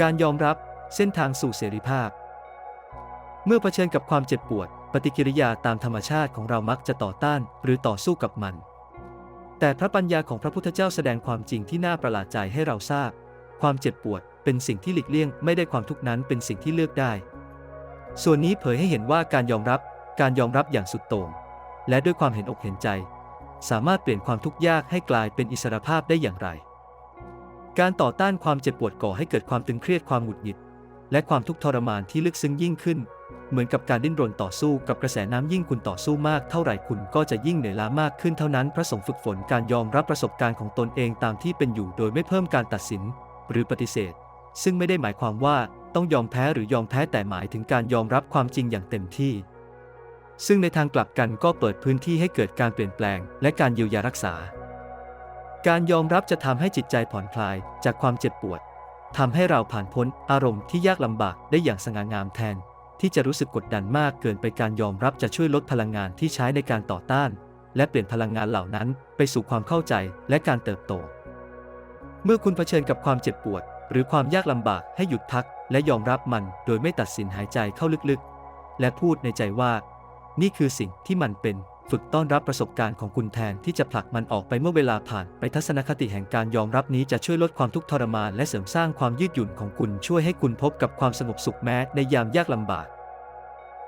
การยอมรับเส้นทางสู่เสรีภาพ เมื่อเผชิญกับความเจ็บปวด ปฏิกิริยาตามธรรมชาติของเรามักจะต่อต้านหรือต่อสู้กับมัน แต่พระปัญญาของพระพุทธเจ้าแสดงความจริงที่น่าประหลาดใจให้เราทราบ ความเจ็บปวดเป็นสิ่งที่หลีกเลี่ยงไม่ได้ความทุกข์นั้นเป็นสิ่งที่เลือกได้ ส่วนนี้เผยให้เห็นว่าการยอมรับการยอมรับอย่างสุดโต่งและด้วยความเห็นอกเห็นใจ สามารถเปลี่ยนความทุกข์ยากให้กลายเป็นอิสรภาพได้อย่างไร การต่อต้านความเจ็บปวดก่อให้เกิดความตึงเครียดความหงุดหงิด และความทุกข์ทรมานที่ลึกซึ้งยิ่งขึ้น เหมือนกับการดิ้นรนต่อสู้กับกระแสน้ำยิ่งคุณต่อสู้มากเท่าไหร่คุณก็จะยิ่งเหนื่อยล้ามากขึ้นเท่านั้นพระสงฆ์ฝึกฝนการยอมรับประสบการณ์ของตนเองตามที่เป็นอยู่โดยไม่เพิ่มการตัดสิน หรือปฏิเสธ ซึ่งไม่ได้หมายความว่าต้องยอมแพ้หรือยอมแพ้แต่หมายถึงการยอมรับความจริงอย่างเต็มที่ ซึ่งในทางกลับกันก็เปิดพื้นที่ให้เกิดการเปลี่ยนแปลง และการเยียวยารักษา การยอมรับจะทำให้จิตใจผ่อนคลายจากความเจ็บปวดทำให้เราผ่านพ้นอารมณ์ที่ยากลำบากได้อย่างสง่างามแทน ที่จะรู้สึกกดดันมากเกินไปการยอมรับจะช่วยลดพลังงานที่ใช้ในการต่อต้าน และเปลี่ยนพลังงานเหล่านั้นไปสู่ความเข้าใจและการเติบโต เมื่อคุณเผชิญกับความเจ็บปวด หรือความยากลำบากให้หยุดพัก และยอมรับมันโดยไม่ตัดสินหายใจเข้าลึกๆ และพูดในใจว่า นี่คือสิ่งที่มันเป็นฝึกต้อนรับประสบการณ์ของคุณแทนที่จะผลักมันออกไปเมื่อเวลาผ่านไปทัศนคติแห่งการยอมรับนี้จะช่วยลดความทุกข์ทรมานและเสริมสร้างความยืดหยุ่นของคุณช่วยให้คุณพบกับความสงบสุขแม้ในยามยากลำบาก